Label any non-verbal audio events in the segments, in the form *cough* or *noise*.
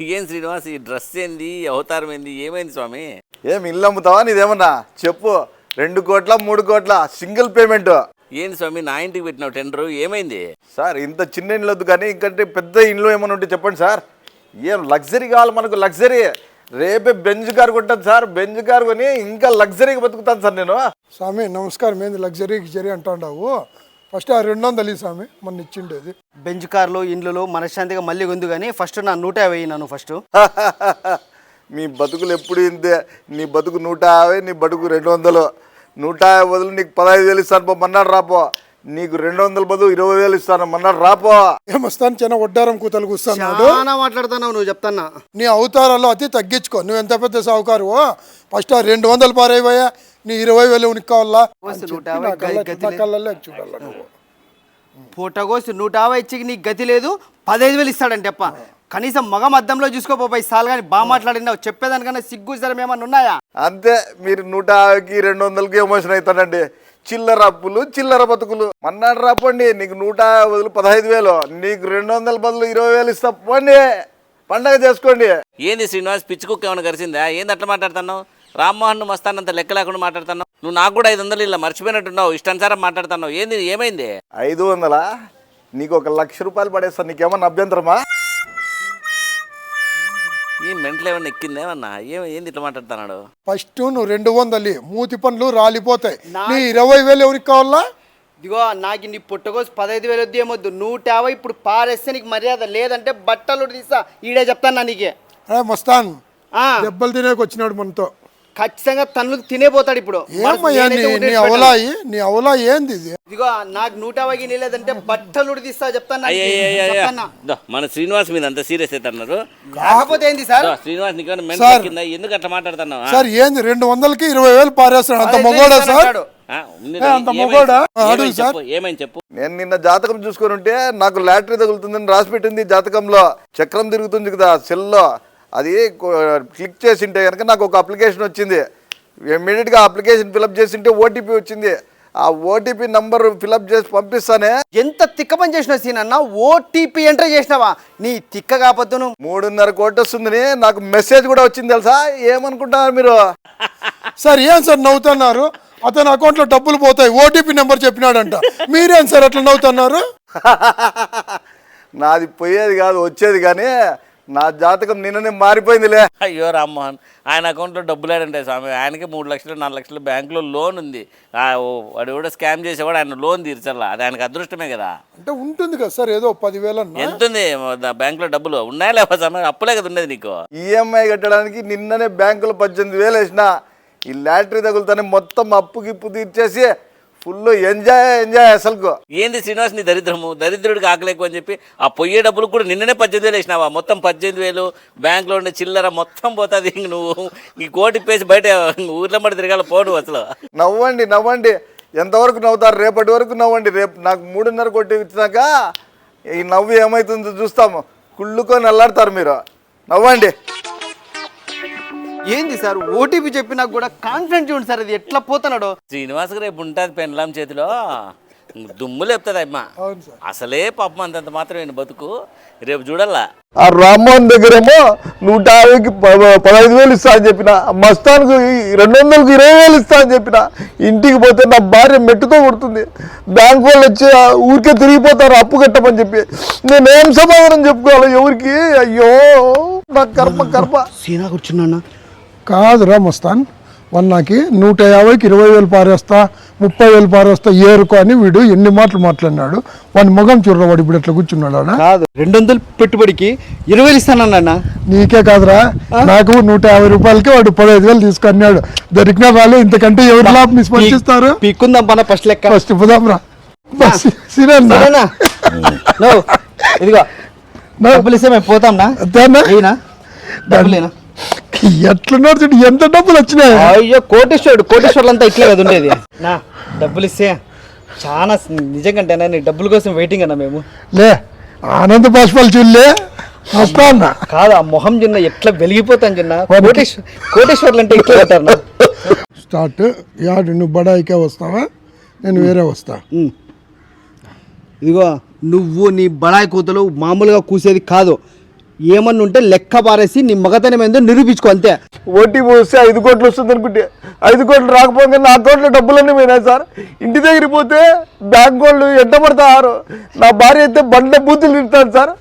ఏం శ్రీనివాస్? ఈ డ్రెస్ ఏంది? అవతారం ఏంది? ఏమైంది స్వామి? ఏం ఇల్లు అమ్ముతావా నీదేమన్నా? చెప్పు. రెండు కోట్ల మూడు కోట్ల సింగిల్ పేమెంట్. ఏంది స్వామి? నా ఇంటికి పెట్టినావు టెండర్? ఏమైంది? సార్ ఇంత చిన్న ఇండ్లు వద్దు కానీ ఇంకంటే పెద్ద ఇండ్లు ఏమైనా ఉంటే చెప్పండి సార్. ఏం లగ్జరీ కావాలి మనకు? లగ్జరీ. రేపే బెంజ్ కార్ కొంటాను సార్. బెంజ్ కార్ కొని ఇంకా లగ్జరీగా బతుకుతాను సార్ నేను. స్వామి నమస్కారం. ఏంది లగ్జరీ గిజరీ అంటాండావు? ఫస్ట్ ఆ రెండు వందలు ఈ స్వామి మొన్న ఇచ్చిండేది. బెంచ్ కార్లు ఇండ్లలో మనశ్శాంతిగా మళ్ళీ ఉంది కానీ ఫస్ట్ నా నూట యాభై నన్ను ఫస్ట్. *laughs* మీ బతుకులు ఎప్పుడు ఇంతే? నీ బతుకు నూట యాభై నీ బతుకు రెండు వందలు నూట యాభై బదులు నీకు పదహైదు వేలు ఇస్తాను పో మన్నాడు రాపో నీకు రెండు వందల బదులు ఇరవై వేలు ఇస్తాను. మన్నాడు రాపో. ఏమొస్తాను? చిన్న వడ్డారం కూతలు కూస్తున్నాడు చాలా మాట్లాడుతున్నావు నువ్వు చెప్తాన్నా. నీ అవతారాలు అతి తగ్గించుకో. నువ్వు ఎంత పెద్ద సావుకారు? ఫస్ట్ ఆ రెండు వందలు పారైపోయా. నీ ఇరవై వేలు ఉనికి కావాలా. కళ్ళల్లో చూడాలి నువ్వు? పూటగోసి నూట యాభై ఇచ్చికి నీకు గతి లేదు. పదహైదు వేలు ఇస్తాడంటే అప్ప. కనీసం మగం అద్దంలో చూసుకోపోయి సాల్ కానీ బాగా మాట్లాడినావు. చెప్పేదానికన్నా సిగ్గు సరం ఏమన్నా ఉన్నాయా? అంతే. మీరు నూట యాభైకి రెండు వందలకి ఎమోషన్ అవుతాడండి. చిల్లర అప్పులు చిల్లర బతుకులు. మన్నాడు రాపండి నీకు నూట బదులు పదహైదు వేలు నీకు రెండు వందల బదులు ఇరవై వేలు ఇస్తా పోండి. పండగ చేసుకోండి. ఏంది శ్రీనివాస్ పిచ్చి కుక్క ఏమైనా కరిసిందా ఏంది అట్లా మాట్లాడుతున్నావు? రామ్మోహన్ మస్తానంత లెక్క లేకుండా మాట్లాడుతున్నావు? నువ్వు నాకు కూడా ఐదు వందలు ఇలా మర్చిపోయినట్టున్నావు ఇష్టానుసారం మాట్లాడుతున్నావు. ఏంది ఏమైంది? ఐదు వందలా? నీకు ఒక లక్ష రూపాయలు పడేస్తాను నీకేమన్నా అభ్యంతరమా? ఈ మెంటలు ఏమన్నా ఎక్కిందేమన్నా ఏం ఏంది ఇట్లా మాట్లాడుతున్నాడు? ఫస్ట్ నువ్వు రెండు వందలు మూతి పనులు రాలిపోతాయి. నీ ఇరవై వేలు ఎవరికి కావాలా? ఇదిగో నాకు నీ పుట్టగోసి పదహైదు వేలు వద్దు ఏమొద్దు. నూట యాభై ఇప్పుడు పారేస్తే నీకు మర్యాద లేదంటే బట్టలు తీసా ఈడే చెప్తాను నీకే. అరే మస్తాన్ ఆ, దెబ్బలు తినేకి వచ్చినాడు మనతో. ఖచ్చితంగా తన్నులు తినేపోతాడు ఇప్పుడు ఏమయ్యా నీ అవలాయి నీ అవలా ఏంది ఇది ఇదిగో నాకు నూట యాభైకి లేదంటే బట్టలు తీస్తా చెప్తాను అయ్యయ్యయ్యయ్య. చెప్తాన్నా దో, మన శ్రీనివాస్ మీద అంత సీరియస్ అవుతున్నారు కాకపోతే ఏంది సార్ దో, శ్రీనివాస్ నీకు మెంటల్ సార్. ఎక్కిందా ఎందుకు అట్లా మాట్లాడుతున్నావు ఆ? సార్ ఏంది రెండు వందలకి ఇరవై వేలు పారేస్తున్నాడు అంత పదహైదు మగోడా వేలు సార్ ఇస్తానంటాడు. ఆ, ఉంది ఏ, అంత ఏమైంది? మగోడా? ఏమైంది అడుగు సార్. చెప్పు ఏమైంది చెప్పు నేను నిన్న జాతకం చూసుకొని ఉంటే నాకు లాటరీ తగులుతుందని రాసి పెట్టింది జాతకంలో చక్రం తిరుగుతుంది కదా సెల్లో అది క్లిక్ చేసి ఉంటే కనుక నాకు ఒక అప్లికేషన్ వచ్చింది. ఇమ్మీడియట్గా అప్లికేషన్ ఫిలప్ చేసి ఉంటే ఓటీపీ వచ్చింది. ఆ ఓటీపీ నంబర్ ఫిలప్ చేసి పంపిస్తానే. ఎంత తిక్క పని చేసినావు సీన్ అన్న? ఓటీపీ ఎంటర్ చేసినావా? నీ తిక్క కాకపోతే నువ్వు మూడున్నర కోటి వస్తుందని నాకు మెసేజ్ కూడా వచ్చింది తెలుసా? ఏమనుకుంటున్నారు మీరు? *laughs* సార్ ఏం సార్ నవ్వుతున్నారు? అతని అకౌంట్లో డబ్బులు పోతాయి. ఓటీపీ నెంబర్ చెప్పినాడంట. మీరేం సార్ అట్లా నవ్వుతున్నారు? *laughs* నాది పోయేది కాదు వచ్చేది కానీ నా జాతకం నిన్ననే మారిపోయిందిలే. అయ్యో రామ్మోహన్ ఆయన అకౌంట్లో డబ్బులు ఆడంటాయి స్వామి ఆయనకి మూడు లక్షలు నాలుగు లక్షలు బ్యాంకులో లోన్ ఉంది. ఆ, ఓ, వాడు కూడా స్కామ్ చేసేవాడు ఆయన లోన్ తీర్చాలా అది ఆయనకు అదృష్టమే కదా. అంటే ఉంటుంది కదా సార్ ఏదో పదివేలు అన్న. ఎంత ఉంది? దా- బ్యాంకులో డబ్బులు ఉన్నాయా లేవా స్వామి? అప్పులే కదా ఉండేది నీకు. ఈఎంఐ కట్టడానికి నిన్ననే బ్యాంకులో పద్దెనిమిది వేలు వేసిన. ఈ లాటరీ తగులుతానే మొత్తం అప్పు గిప్పు తీర్చేసి ఫుల్ ఎంజాయ్ ఎంజాయ్ అసలుకు. ఏంది శ్రీనివాస్ నీ దరిద్రము? దరిద్రుడికి ఆకలేకు అని చెప్పి ఆ పొయ్యే డబ్బులు కూడా నిన్ననే పద్దెనిమిది వేలు వేసినావా? మొత్తం పద్దెనిమిది వేలు బ్యాంకులో ఉండే చిల్లర మొత్తం పోతుంది. ఇంక నువ్వు ఈ కోటి పేసి బయట ఊర్లో పడి తిరగాల పోను అసలు. నవ్వండి నవ్వండి. ఎంతవరకు నవ్వుతారు? రేపటి వరకు నవ్వండి. రేపు నాకు మూడున్నర కొట్టి ఇచ్చినాక ఈ నవ్వు ఏమవుతుందో చూస్తాము. కుళ్ళుకొని అల్లాడతారు మీరు. నవ్వండి. ఏంది సార్? ఓటీపీ చెప్పినా కూడా కాన్ఫిడెంట్ చూడండి సార్ అది ఎట్లా పోతున్నాడో? శ్రీనివాస్కి రేపు ఉంటుంది పెండ్లాం చేతిలో. దుమ్ము లేపుతుంది అమ్మ. అవును సార్. అసలే పాపం అంతంత మాత్రం బతుకు. రేపు చూడల్లా? ఆ రామ్మోహన్ దగ్గరేమో నూట యాభైకి పదహైదు వేలు ఇస్తా అని చెప్పిన. మస్తాన్కు రెండు వందలకు ఇరవై వేలు ఇస్తా అని చెప్పిన. ఇంటికి పోతే నా భార్య మెట్టుతో కొడుతుంది. బ్యాంక్ వాళ్ళు వచ్చి ఆ ఊరికే తిరిగిపోతారు అప్పు కట్టమని చెప్పి. నేనేం సమాధానం చెప్పుకోవాలి ఎవరికి? అయ్యో నా కర్మ కర్మ. సీనా కూర్చున్నా కాదురా మస్తాన్. వన్నాకి నూట యాభైకి ఇరవై వేలు పారేస్తా ముప్పై వేలు పారేస్తా ఏరుకో అని వీడు ఎన్ని మాటలు మాట్లాడినాడు. వాని మొగం చూడరా వాడు ఇప్పుడు ఎట్లా కూర్చున్నాడు. కాదు రెండు వందలు పెట్టుబడికి ఇరవై ఇస్తానన్నా నీకే కాదురా. నాకు నూట యాభై రూపాయలకి వాడు పదహైదు వేలు తీసుకున్నాడు. దొరికిన వాళ్ళు ఇంతకంటే ఎవరు లాభం స్పందిస్తారు? పీక్కుందాం పన ఫస్ట్ లెక్క. ఫస్ట్ సరేనా? *laughs* నో ఇదిగో నో. డబ్బులు ఇస్తే మేము అంతేనా? ఏనా డబ్బులేనా? ఎట్లున్నాడు చూడు ఎంత డబ్బులు వచ్చినాయి? అయ్యో కోటేశ్వరుడు కోటేశ్వరులు అంతా ఇట్లే కదా ఉండేది. నా డబ్బులు ఇస్తే చాలా నిజంగా నీ డబ్బుల కోసం వెయిటింగ్ అన్న మేము. లే ఆనంద బాష్పాలు చూడలే. వస్తా అన్న. కాదు ఆ మొహం చిన్న ఎట్లా వెలిగిపోతాను చిన్న కోటేశ్వర కోటేశ్వర్లు అంటే ఇట్లా నా స్టార్ట్. యాడు నువ్వు బడాయికే వస్తావా? నేను వేరే వస్తా. ఇదిగో నువ్వు నీ బడాయి కూతలు మామూలుగా కూసేది కాదు. ఏమన్నా ఉంటే లెక్క పారేసి నీ మగతనం ఏందో నిరూపించుకో అంతే. ఓటీపీ వస్తే ఐదు కోట్లు వస్తుంది అనుకుంటే ఐదు కోట్లు రాకపోతే నా అకౌంట్లో డబ్బులన్నీ పోయినాయి సార్? ఇంటి దగ్గరికి పోతే బ్యాంక్ వాళ్ళు ఎంటబడతారు నా భార్య అయితే బండ్ల బూతులు తింటాను సార్.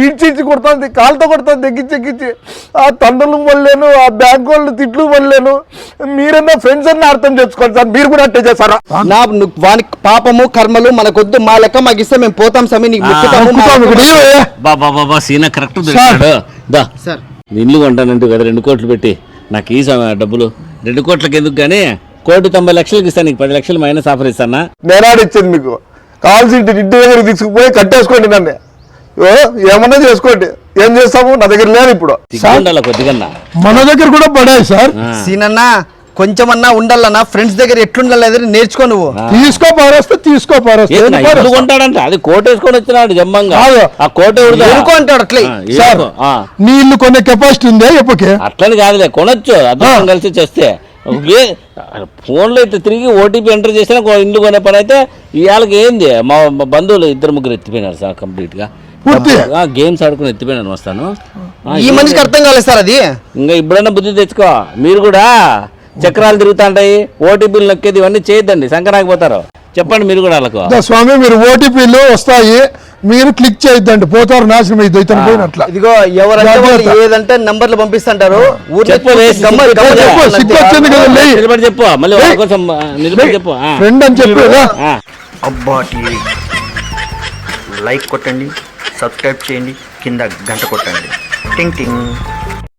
ఈడ్చి ఇచ్చి కొడుతుంది కాలుతో కొడుతుంది ఎక్కించి ఎక్కించి ఆ తండ్రులు పడలేను ఆ బ్యాంక్ వాళ్ళు తిట్లు పడలేను మీరన్నా ఫ్రెండ్స్ అన్న అర్థం చేసుకోండి సార్ మీరు కూడా అట్టే చేస్తారా? నా వానికి పాపము కర్మలు మనకొద్దు మా లెక్క మాకు ఇస్తే మేము పోతాం సమీ నీకు? బాబా బాబా సీనా కరెక్ట్ దొరికాడు దా. సార్. ఇల్లు కొంటానంటూ కదా రెండు కోట్లు పెట్టి. నాకు ఈ సమయం డబ్బులు. రెండు కోట్లకి ఎందుకు కానీ కోటి తొంభై లక్షలకి ఇస్తాను నీకు పది లక్షలు మైనస్ ఆఫర్ ఇస్తానా? నేనాడు ఇచ్చింది మీకు. కావాల్సి ఇంటి ఇంటి దగ్గర తీసుకుపోయి కట్టేసుకోండి నన్ను. ఏమన్నా చేసుకోండి. ఏం చేస్తాము? నా దగ్గర లేదు ఇప్పుడు. సిగ్గుండాల కొద్దిగా మన దగ్గర కూడా పడాయి సార్. సీనన్నా కొంచెమన్నా ఉండాలన్నా ఫ్రెండ్స్ దగ్గర ఎట్లుండాలి నేర్చుకో నువ్వు. తీసుకో పారేస్తే తీసుకో పారేస్తే? కొంటాడంట అది కోట వేసుకొని వచ్చినాడు జమ్మంగా. కాదు. ఆ కోట? ఎరుకో అంటాడు అట్లే. సార్ ఎరుకో. ఆ. నీ ఇల్లు కొనే కెపాసిటీ ఉందే ఎప్పకే అట్లని కాదులే కొనొచ్చు. అదృష్టం కలిసి చేస్తే. ఫోన్లో ఇట్లా తిరిగి ఓటీపీ ఎంటర్ చేసినా ఇల్లు కొనే పని అయితే ఇవాళకి ఏంది? మా మా బంధువులు ఇద్దరు ముగ్గురు ఎత్తిపోయినారు సార్ కంప్లీట్గా. పూర్తి? గేమ్స్ ఆడుకుని ఎత్తిపోయినాను వస్తాను ఈ మనిషికి అర్థం కాలేదు సార్ అది. ఇంకా ఇప్పుడైనా బుద్ధి తెచ్చుకో. మీరు కూడా చక్రాలు తిరుగుతుంటాయి ఓటీపీలు నొక్కేది ఇవన్నీ చేయొద్దండి. సంక్రాంతి పోతారు. చెప్పండి మీరు కూడా వాళ్ళకు. స్వామి మీరు ఓటీపీలు వస్తాయి మీరు క్లిక్ చేయొద్దండి. పోతారు నాశనం ఇతను పోయినట్ల. ఇదిగో ఎవరంటే. ఏదంటే నంబర్లు పంపిస్తుంటారు. ఊర్లో చెప్పు సిగ్గు కదా. నిలబడి చెప్పు మళ్ళీ కోసం నిలబడి చెప్పు. ఫ్రెండ్ అని చెప్పి. అబ్బా టీవీ. లైక్ కొట్టండి. సబ్స్క్రైబ్ చేయండి. కింద గంట కొట్టండి. టింగ్ టింగ్.